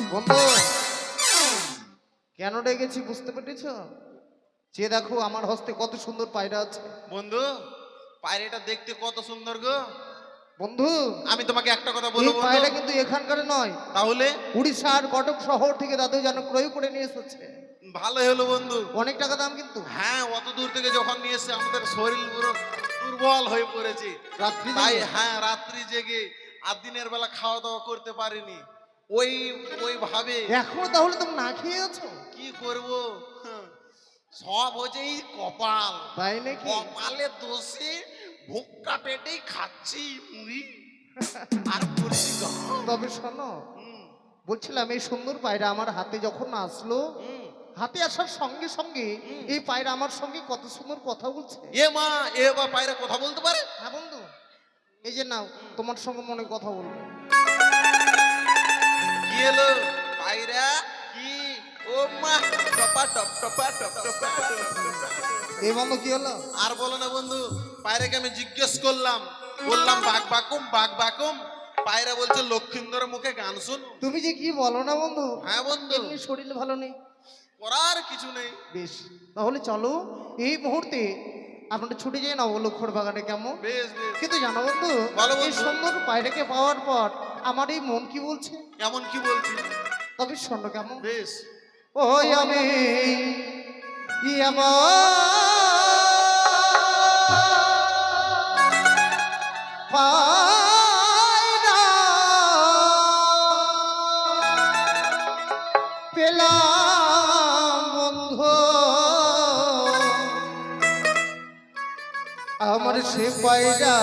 বন্ধু কেন ডেকেছি বুঝতে পেরেছ? যে দেখো আমার হস্তে কত সুন্দর পায়রা আছে। বন্ধু পায়রাটা দেখতে কত সুন্দর গো। বন্ধু আমি তোমাকে একটা কথা বলব পায়রা কিন্তু এখানকার নয়। তাহলে? উড়িষ্যার কটক শহর থেকে দাদু যেন ক্রয় করে নিয়ে এসেছে। ভালো হলো বন্ধু। অনেক টাকা দাম কিন্তু। হ্যাঁ অত দূর থেকে যখন নিয়ে এসে আমাদের শরীর পুরো দুর্বল হয়ে পড়েছে। রাত্রি তাই হ্যাঁ রাত্রি জেগে। আর দিনের বেলা খাওয়া দাওয়া করতে পারিনি। ওই ওই ভাবে এখনও তাহলে তুমি না খেয়ে আছো কি করব? সব হচ্ছে এই কপাল। তাই নাকি? কপালে দোষে ভুক্কা পেটেই খাচ্ছি মুড়ি আর করছি। তবে শোনো বলছিলাম এই সুন্দর পায়রা আমার হাতে যখন আসলো হাতে আসার সঙ্গে সঙ্গে এই পায়রা আমার সঙ্গে কত সুন্দর কথা বলছে। এ মা এ বা পায়রা কথা বলতে পারে? হ্যাঁ বন্ধু এই যে নাও তোমার সঙ্গে মনে কথা বলব। এলো পায়রা কি? ও মা টপা টপ টপা টপ টপা। এই বন্ধু কি হলো? আর বলো না বন্ধু পায়রাকে আমি জিজ্ঞেস করলাম। বললাম বাঘ বাকুম বাঘ বাকুম। পায়রা বলছে লক্ষিন্দর মুখে গান শুন। তুমি যে কি বলো না বন্ধু? হ্যাঁ বন্ধু। শরীর ভালো নেই। করার কিছু নেই। বেশ তাহলে চলো এই মুহূর্তে আপনারা ছুটে যাই না লক্ষর বাগানে কেমন? বেশ বেশ। কিন্তু জানো বন্ধু বলো এই বন্ধু। সুন্দর পায়রাকে পাওয়ার পর আমার এই মন কি বলছে? এমন কি বলছি? তবে শোনো কেমন? বেশ। ওই আমি পেলাম বন্ধু। আমার সে পায়রা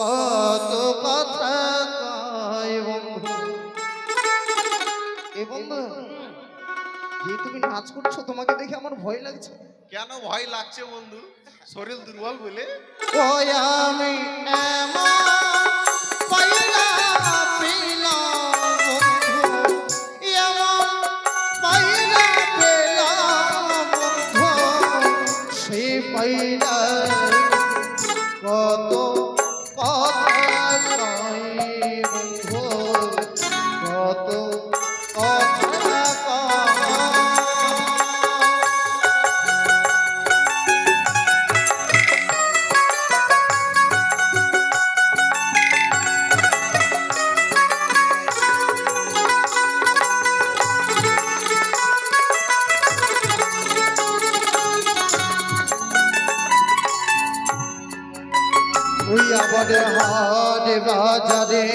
কত কথা কয় বন্ধু। এ বন্ধু যে তুমি নাচ করছ তোমাকে দেখে আমার ভয় লাগছে। কেন ভয় লাগছে বন্ধু? শরীর দুর্বল বলে। আমি এমন বাজারে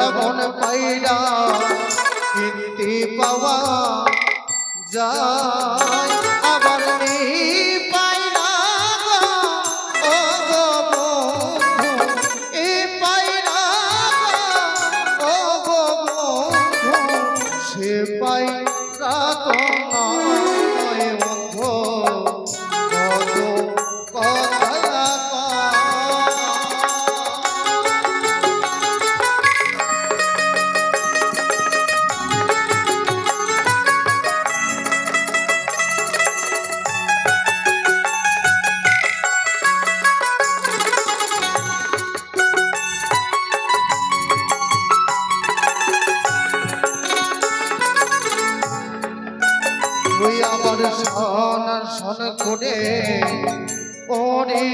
এমন পাইরা কিনতে পাওয়া যায়। আবার নেই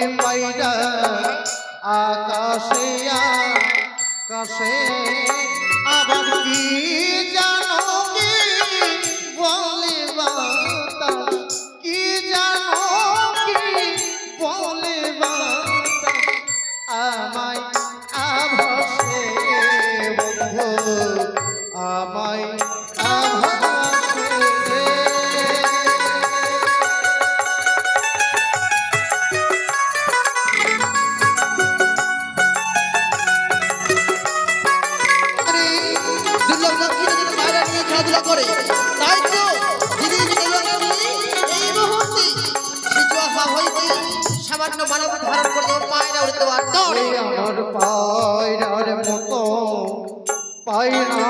মাইরা আকাশে সামান্য মানব ধারণ পায়রা উড়তে পায়রা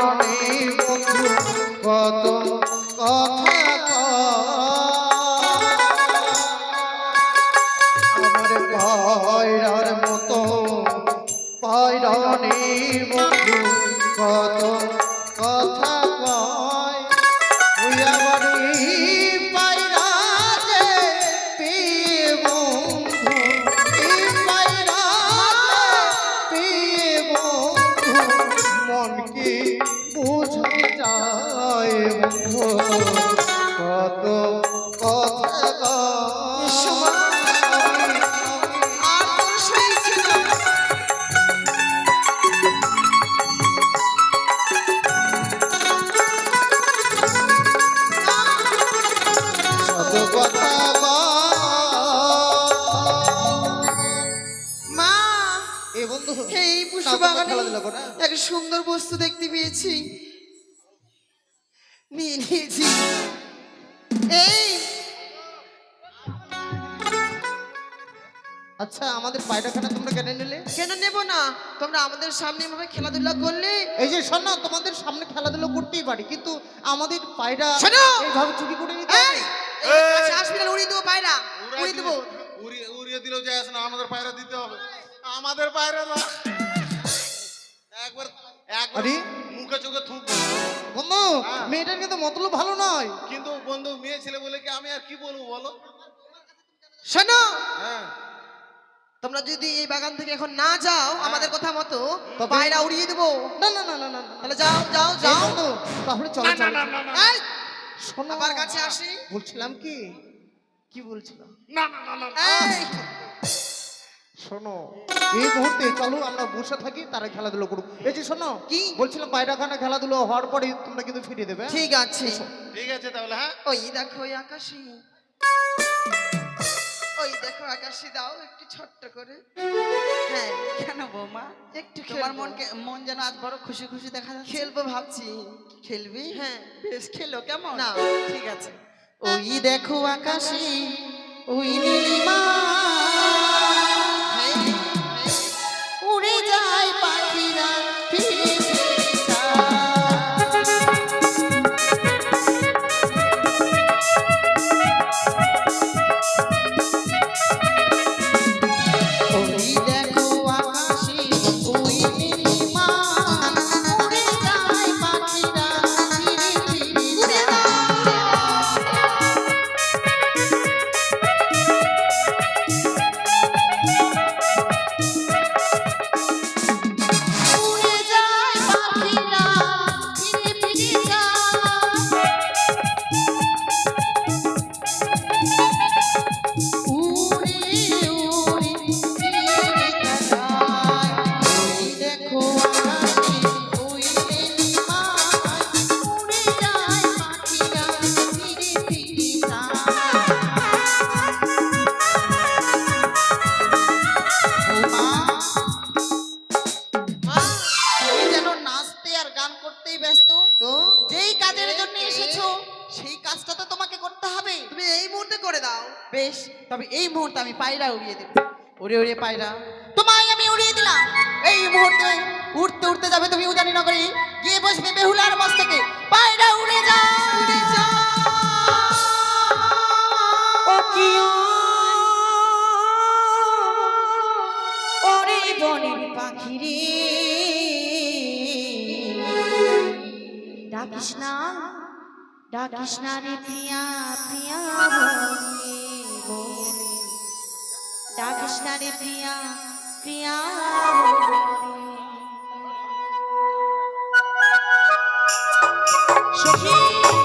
হ্যাঁ। এক সুন্দর বস্তু দেখতে পেয়েছি। নিয়ে নিয়েছি। এই। আচ্ছা আমাদের পায়রাখানা তোমরা কেন নিলে? কেন নেব না? তোমরা আমাদের সামনে এভাবে খেলাধুলা করলে? এই যে শোনো তোমাদের সামনে খেলাধুলা করতেই পারি কিন্তু আমাদের পায়রা এইভাবে চুরি করে নিতে এই হবে। এই! কাছে আসবি না উড়িয়ে দেবো পায়রা উড়িয়ে দেবো। উড়িয়ে উড়িয়ে দিলেও যায় না আমাদের পায়রা দিতে হবে। আমাদের পায়রা না। একবার একবার মুখে চোখে থুক। বন্ধু হ্যাঁ। মেয়েটার কিন্তু মতলব ভালো নয়। কিন্তু বন্ধু মেয়ে ছেলে বলে কি আমি আর কি বলব বলো? শোনো। হ্যাঁ। তোমরা যদি এই বাগান থেকে এখন না যাও আমাদের কথা মতো পায়রা উড়িয়ে দেবো। না না না না না। তাহলে যাও যাও যাও। তাহলে চলো চলো এই, শোনো। আমার কাছে আসি? বলছিলাম কি? কি বলছিলাম? এই, শোনো। এই মুহূর্তে চলো আমরা বসে থাকি তারা খেলাধুলো করুক। এই যে শোনো কি? বলছিলাম পায়রাখানা খেলাধুলো হওয়ার পরে তোমরা কিন্তু ফিরিয়ে দেবে হ্যাঁ? ঠিক আছে। ঠিক আছে তাহলে হ্যাঁ? ওই দেখো ওই আকাশে। ওই দেখো আকাশে দাও একটু ছোট্ট করে। হ্যাঁ কেন বৌমা? একটু তোমার। মনকে মন যেন আজ বড় খুশি খুশি দেখা যাচ্ছে। খেলব ভাবছি। খেলবি? হ্যাঁ। বেশ খেলো কেমন? না। ঠিক আছে। ওই দেখো আকাশে ওই নীলিমা। বেশ, তবে এই মুহূর্তে আমি পায়রা উড়িয়ে দেব ওরে ওরে পায়রা। তোমায় আমি উড়িয়ে দিলাম। এই মুহূর্তে উঠতে উঠতে যাবে তুমি উজানি নগরী। গিয়ে বসবে বেহুলার মস্তকে পায়রা উড়ে যা উড়ে যা ও কি ওরে বনের পাখি রে ডাকিস না না রে প্রিয়া বলে ডাকিস না রে প্রিয়া প্রিয়া সখী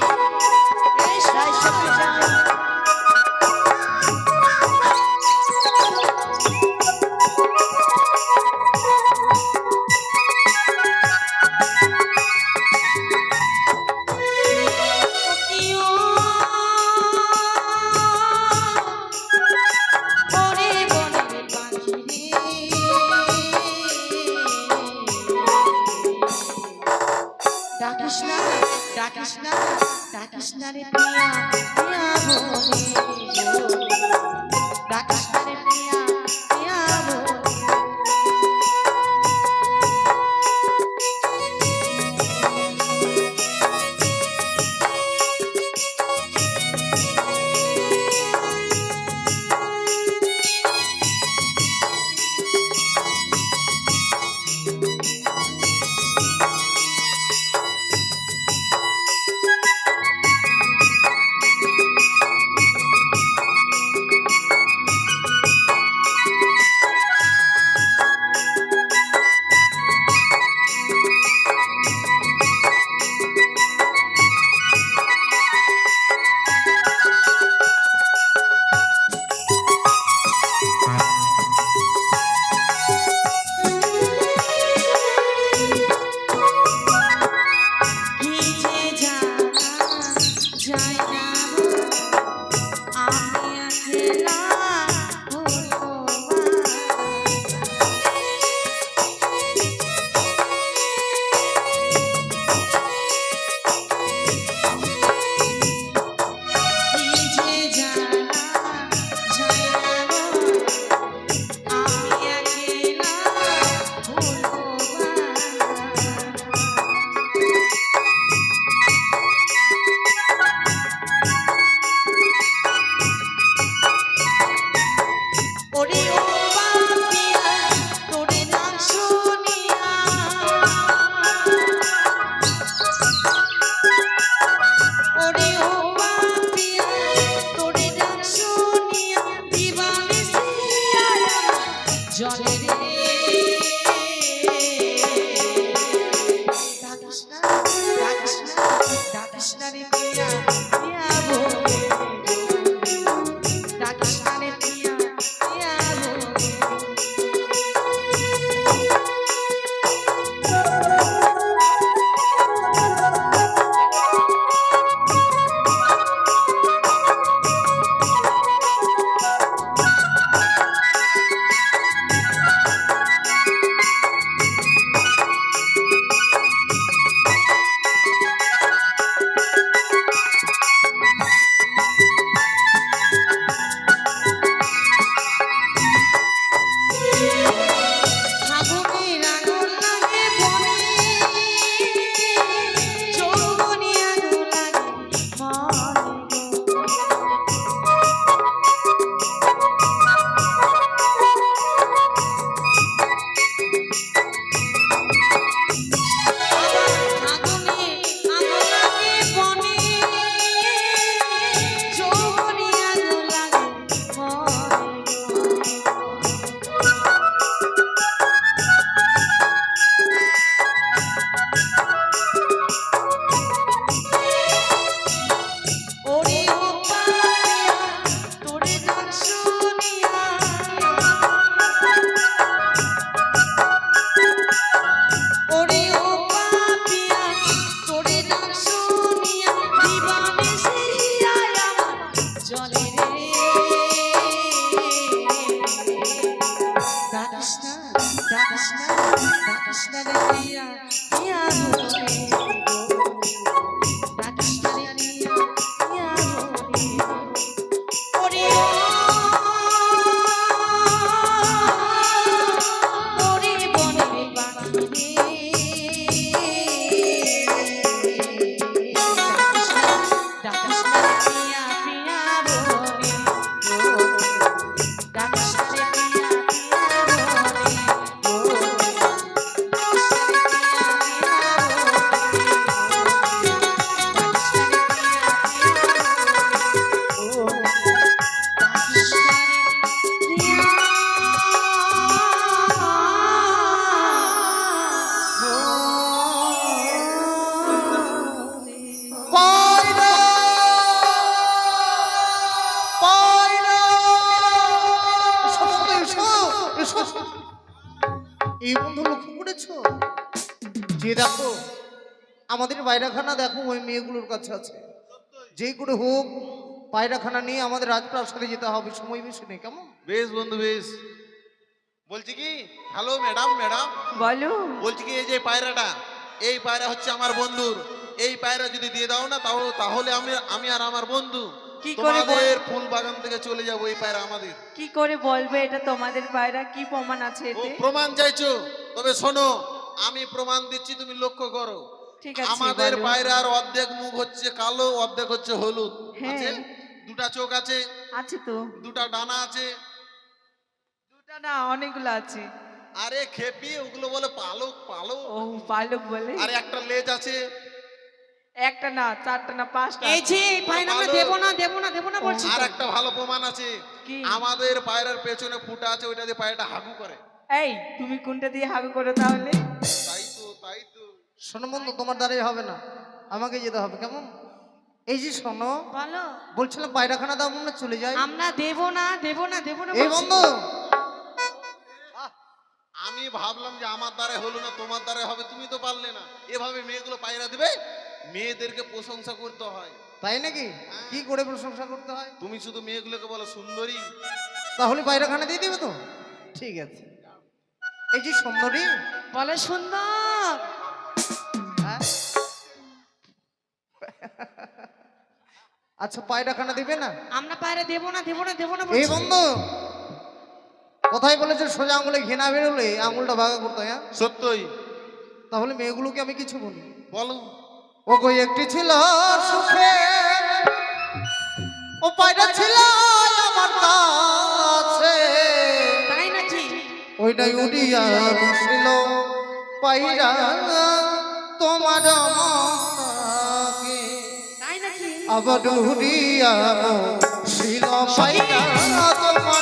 বাইরাখানা দেখো ওই মেয়েগুলোর কাছে আছে। যেই করে হোক পায়রাখানা নিয়ে আমাদের রাজপ্রাসাদে যেতে হবে সময় বেশি নেই কেমন? বেশ বন্ধু বেশ। বলছি কি? Hello madam madam. বলো। বলছি কি এই যে পায়রাটা এই পায়রা হচ্ছে আমার বন্ধুর। এই পায়রা যদি দিয়ে দাও না তাহলে তাহলে আমি আমি আর আমার বন্ধু। কি করে বল- তোমাদের ফুল বাগান থেকে চলে যাব এই পায়রা আমাদের। কি করে বলবে এটা তোমাদের পায়রা? কি প্রমাণ আছে ও এতে? প্রমাণ চাইছো। তবে শোনো আমি প্রমাণ দিচ্ছি তুমি লক্ষ্য করো। আমাদের বলো। পায়রার অর্ধেক মুখ হচ্ছে কালো অর্ধেক হচ্ছে হলুদ। হ্যাঁ। আছে? দুটা চোখ আছে? আছে তো। দুটা ডানা আছে? দুটা না অনেকগুলো আছে। আরে খেপি ওগুলো বলে পালক পালক। ও পালক বলে। আর একটা লেজ আছে। একটা না চারটা না পাঁচটা এই যে পায়রা আমরা। দেবো না দেবো না দেবো না বলছি আর একটা ভালো প্রমাণ আছে। কি? আমাদের পায়রার পেছনে ফুটা আছে ওইটা দিয়ে পায়রাটা হাগু করে। এই তুমি কোনটা দিয়ে হাগু করো তাহলে? তাই তো তাই তো। শোনো বন্ধু তোমার দ্বারাই হবে না। আমাকে যেতে হবে কেমন? এই যে শোনো বলো। বলছিলাম পায়রাখানা দাও না চলে যাই। আমরা দেবো না দেব না দেব না এই। বন্ধু। আমি ভাবলাম যে আমার দ্বারা হলো না তোমার দ্বারা হবে তুমি তো পারলে না। এভাবে মেয়েগুলো পায়রা দিবে মেয়েদেরকে প্রশংসা করতে হয়। তাই নাকি? কি করে প্রশংসা করতে হয়? তুমি শুধু মেয়েগুলোকে বলো সুন্দরী। তাহলে পায়রাখানা দিয়ে দিবে তো? ঠিক আছে। এই যে সুন্দরী। বলে সুন্দর। আচ্ছা পায়রাখানা দিবে না? আমরা পায়রা দেবো না দেবো না দেবো না এই বন্ধু কোথায় বলেছে সোজা আঙুলে ঘেনা বেরোলে আঙুলটা ভাগা করতে হ্যাঁ? সত্যই। তাহলে মেয়েগুলোকে আমি কিছু বলি। বলো। ও গো একটি ছিল সুখে ও পায়রা ছিল আমার কাছে। তাই নাকি? ওইটাই উড়িয়া বসিল পায়রা তোমার নাকি আবার উড়িয়া বসিল পায়রা তোমার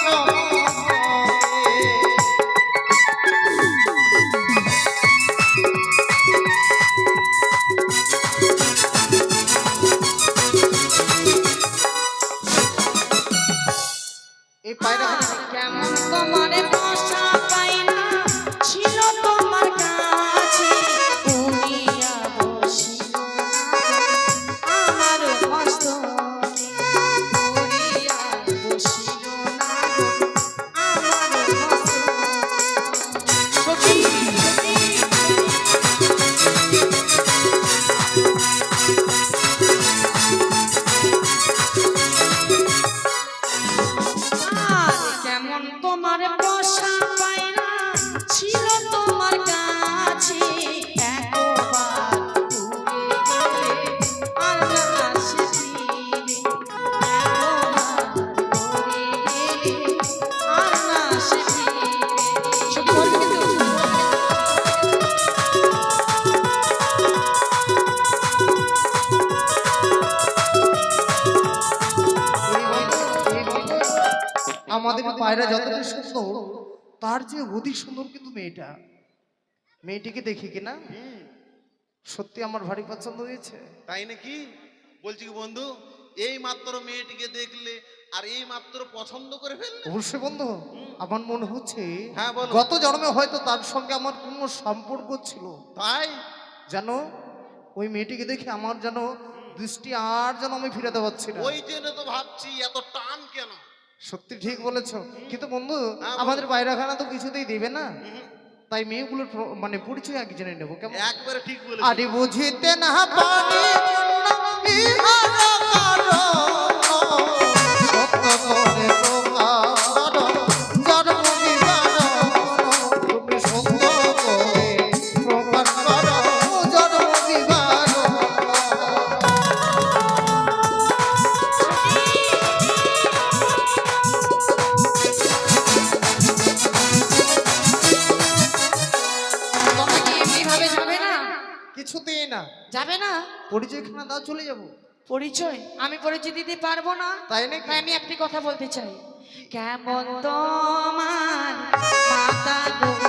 আমাদের পায়রা যতটা সুন্দর তার যে অধিক সুন্দর কিন্তু মেয়েটা। মেয়েটিকে দেখি কিনা সত্যি আমার ভারী পছন্দ হয়েছে। তাই নাকি? বলছি কি বন্ধু এই মাত্র মেয়েটিকে দেখলে আর এই মাত্র পছন্দ করে ফেললে? অবশ্যই বন্ধু আমার মনে হচ্ছে হ্যাঁ, বলো। গত জন্মে হয়তো তার সঙ্গে আমার কোনো সম্পর্ক ছিল। তাই? যেন ওই মেয়েটিকে দেখে আমার যেন দৃষ্টি আর যেন আমি ফিরাতে পারছি না। ওই জন্য তো ভাবছি এত টান কেন? সত্যি ঠিক বলেছ। কিন্তু বন্ধু। আমাদের বাইরাখানা তো কিছুতেই দিবে না। তাই মেয়েগুলোর মানে পরিচয় আগে জেনে নেব কেমন? একবারে ঠিক বলে আরে বুঝিতে না পারি পরিচয়খানা দাও চলে যাব। পরিচয়? আমি পরিচয় দিতে পারব না? তাই নাকি? আমি একটি কথা বলতে চাই। কেমন তোমার মাতা গো?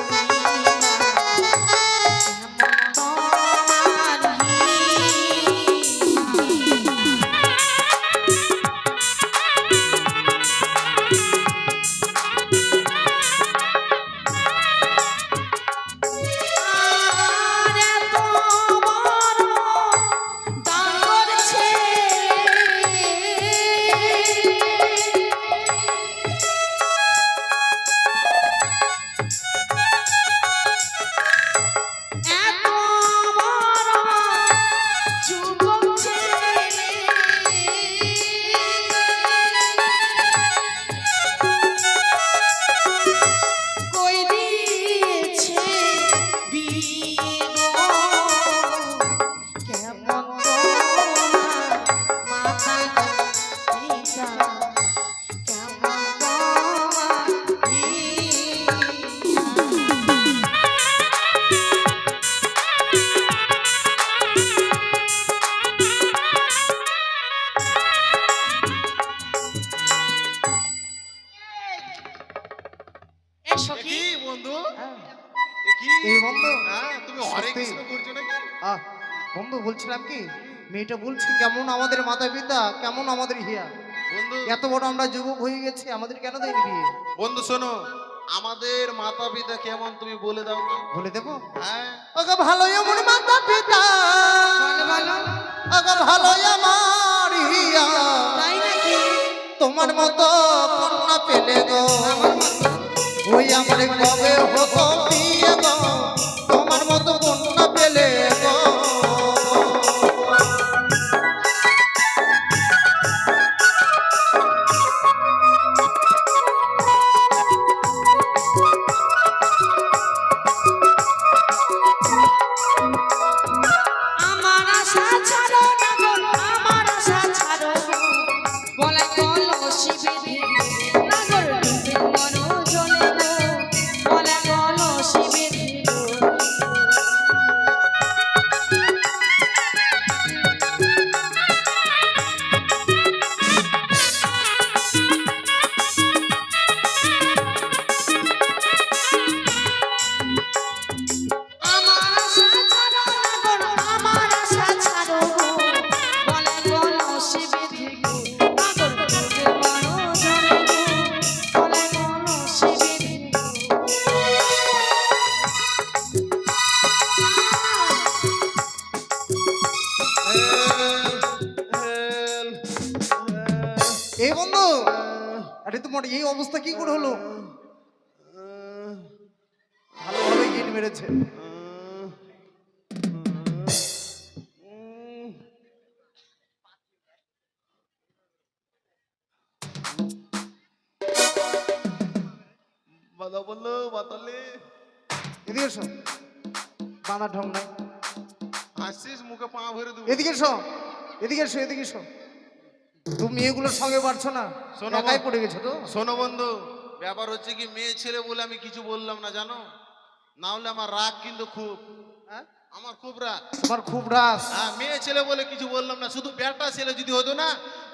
এত বড় আমরা যুবক হয়ে গেছি আমাদের কেন দেয়নি বিয়ে? বন্ধু শোনো আমাদের মাতা পিতা কেমন তুমি বলে দাও তো। বলে দেবো? হ্যাঁ। ওগো ভালো আমার মাতা পিতা ওগো ভালো আমার হিয়া তাই নাকি? তোমার মতো কন্যা পেলে গো। ওই আমার কবে হতো বিয়ে? ঢং নাই হাসিস মুখে পা ভরে দেবো। এদিকে এসো এদিকে এসো এদিকে এসো। তুমি এগুলোর সঙ্গে পারছ না? একাই পড়ে গেছো তো? শোনো বন্ধু ব্যাপার হচ্ছে কি মেয়ে ছেলে বলে আমি কিছু বললাম না জানো? না হলে আমার রাগ কিন্তু খুব হ্যাঁ? আমার খুব রাগ। তোমার খুব রাগ। হ্যাঁ মেয়ে ছেলে বলে কিছু বললাম না শুধু বেটা ছেলে যদি হতো না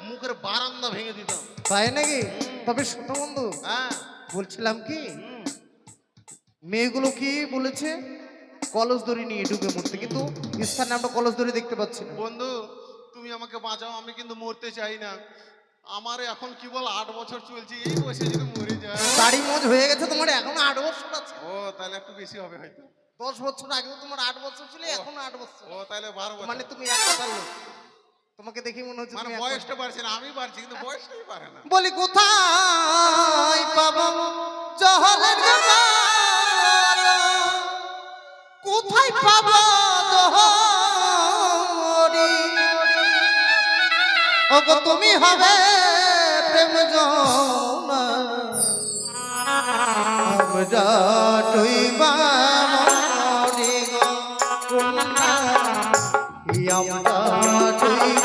মুখের বারান্দা ভেঙে দিতাম। তাই নাকি? তবে শোনো বন্ধু হ্যাঁ। বলছিলাম কি। মেয়েগুলো কি বলেছে? কলস দড়ি নিয়ে ডুবে মরতে কিন্তু স্থানে আমরা কলস দড়ি দেখতে পাচ্ছি না। বন্ধু তুমি আমাকে বাঁচাও আমি কিন্তু মরতে চাই না। আমার এখন কি বল আট বছর চলছে এই বসে যদি মরে যায়। দাড়ি মজ হয়ে গেছে তোমার এখন আট বছর আছে। ও তাহলে একটু বেশি হবে হয়তো। দশ বছর আগেও তোমার আট বছর ছিল এখন আট বছর। ও তাহলে বারো বছর। মানে তুমি এক লোক। তোমাকে দেখি মনে হচ্ছে মানে বয়সটা বাড়ছে না আমি বাড়ছি কিন্তু বয়সটাই পারে না। বলি কোথায় পাবো? জহলের গাল? পাবো ওগো তুমি হবে প্রেম আমরা টুইবা আমরা টুইবা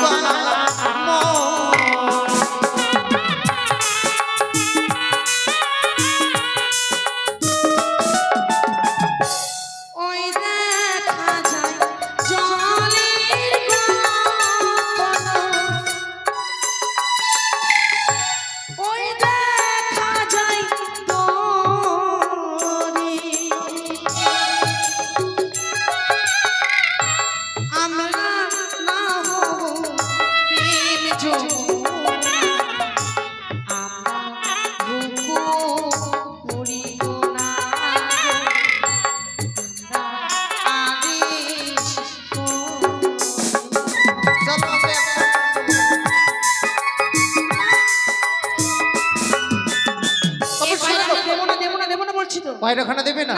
পায়রাখানা দেবে না।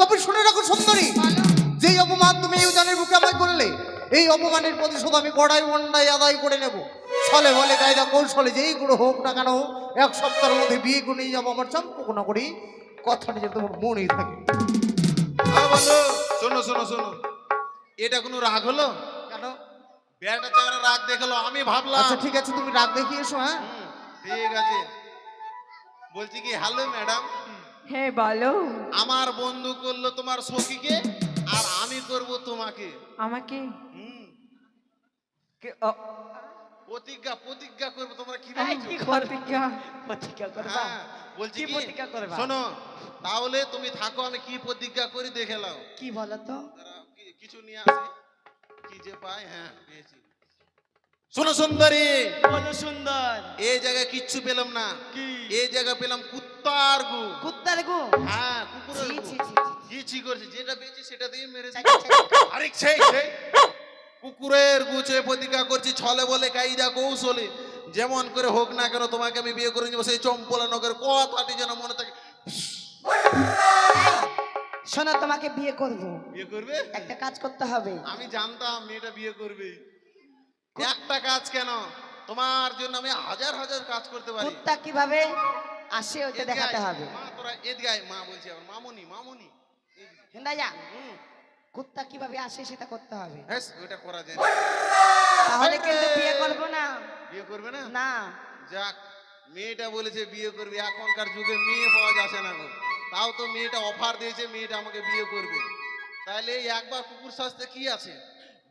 তবে শুনে রাখো সুন্দরী। যেই অপমান তুমি ইউজানের উজানের বুকে আমায় করলে এই অপমানের প্রতিশোধ আমি গড়াই অন্যায় আদায় করে নেব। ছলে বলে কায়দা কৌশলে যেই গুলো হোক না কেন এক সপ্তাহের মধ্যে বিয়ে করে নিয়ে যাব আমার চম্পক না করি কথাটা যে তোমার মনেই থাকে। শোনো শোনো শোনো। এটা কোনো রাগ হলো? কেন? বেটা চাকরা রাগ দেখল আমি ভাবলাম। আচ্ছা ঠিক আছে তুমি রাগ দেখিয়ে এসো হ্যাঁ? ঠিক আছে। বলছি কি হ্যালো ম্যাডাম। হ্যাঁ বলো। আমার বন্ধু করল তোমার সখীকে আর আমি করব তোমাকে। আমাকে? হুম, কে- ও, প্রতিজ্ঞা প্রতিজ্ঞা করব তোমরা কি প্রতিজ্ঞা? প্রতিজ্ঞা করবা? হ্যাঁ, বলছি কি প্রতিজ্ঞা করবা? শোনো তাহলে তুমি থাকো আমি কি প্রতিজ্ঞা করি দেখে নাও। কি বলো তো? কিছু নিয়ে আসি। কি যে পাই হ্যাঁ পেয়েছি। শোনো সুন্দরী বলো সুন্দর। এই জায়গায় কিচ্ছু পেলাম না। কি? এই জায়গা পেলাম কুত্তার গু কুত্তার গো হ্যাঁ কুকুরের ছি, গু। ছি, ছি, ছি। করছে যেটা পেয়েছি সেটা দিয়ে মেরেছি। চাচা, চাচা। আরে সেই সেই। কুকুরের গুছে প্রতিজ্ঞা করছি ছলে বলে কাইদা কৌশলে। যেমন করে হোক না কেন তোমাকে আমি বিয়ে করে নেব সেই চম্পলা নগর কথাটি যেন মনে থাকে। শোনো তোমাকে বিয়ে করব। বিয়ে করবে? একটা কাজ করতে হবে। আমি জানতাম মেয়েটা বিয়ে করবে। একটা কাজ কেন? তোমার জন্য আমি হাজার হাজার কাজ করতে পারি। কুত্তা কীভাবে? আসে ওইটা দেখাতে। হবে। মা তোরা এদিকে মা বলছি আমার মামুনি মামুনি। হেন্দা যা কুত্তা কীভাবে আসে সেটা করতে হবে। ওটা করা যায়। তাহলে কিন্তু বিয়ে করব না। বিয়ে করবে না? না। যাক মেয়েটা বলেছে বিয়ে করবে। এখনকার যুগে মেয়ে পাওয়া যাচ্ছে না গো। তাও তো মেয়েটা অফার দিয়েছে মেয়েটা আমাকে বিয়ে করবে। তাহলে একবার কুকুর সাজতে কি আছে?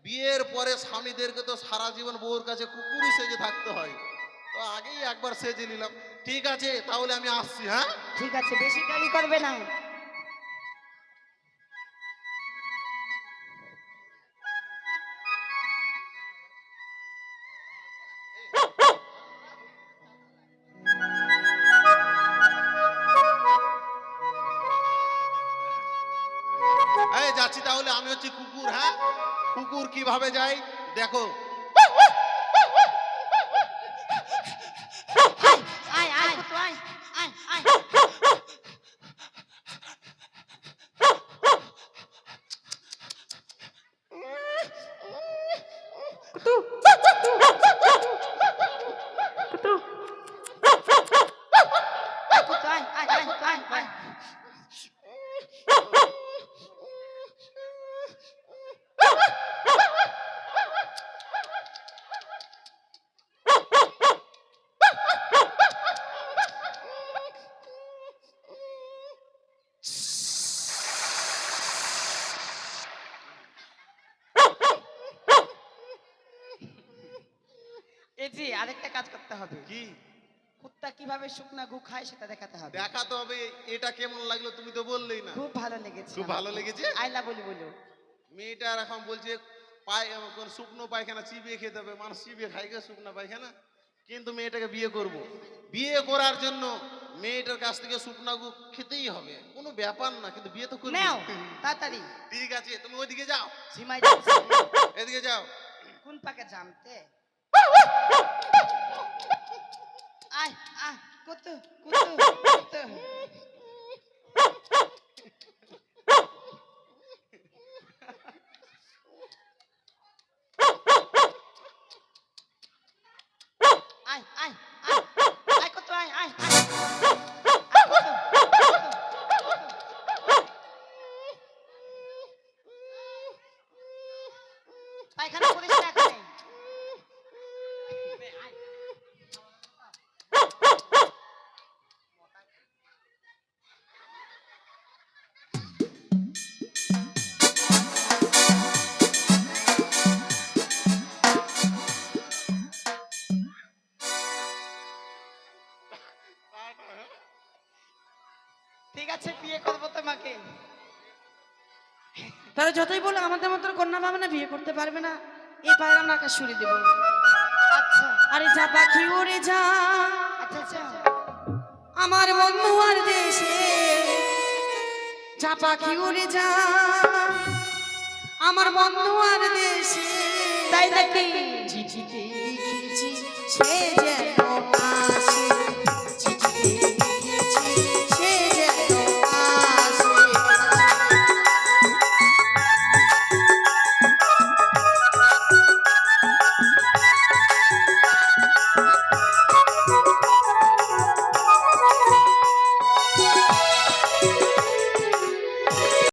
বিয়ের পরে স্বামীদেরকে তো সারা জীবন বউর কাছে কুকুরই সেজে থাকতে হয়। তো আগেই একবার সেজে নিলাম। ঠিক আছে তাহলে আমি আসছি হ্যাঁ? ঠিক আছে বেশি দেরি করবে না। কি কুত্তা কীভাবে শুকনা গু খায় সেটা দেখাতে হবে দেখাতে হবে এটা কেমন লাগল তুমি তো বললেই না খুব ভালো লেগেছে খুব ভালো লেগেছে আইলা বলি বলো মেয়েটার এখন বলছে পায় কোন শুকনো পায়খানা চিবিয়ে খেতে হবে মানুষ চিবিয়ে খাই গে শুকনো পায়খানা কিন্তু মেয়েটাকে বিয়ে করব বিয়ে করার জন্য মেয়েটার কাছ থেকে শুকনা গু খেতেই হবে কোনো ব্যাপার না কিন্তু বিয়ে তো করবে নাও তাড়াতাড়ি ঠিক আছে তুমি ওইদিকে যাও সীমায় যাচ্ছে। এদিকে যাও কোন পাকে জামতে আয় আয় কত কত কত। ঠিক আছে বিয়ে করব তোমাকে। তারা যতই বলো আমাদের মতো কন্যা পাবে না বিয়ে করতে পারবে না। এই পায়ের আমরা আকাশ সরিয়ে দেবো। আচ্ছা। আরে যা পাখি উড়ে যা। আচ্ছা আচ্ছা আমার বন্ধু আর দেশে। যা পাখি উড়ে যা। আমার বন্ধু আর দেশে। তাই নাকি? চিঠিতে লিখেছি সে যেন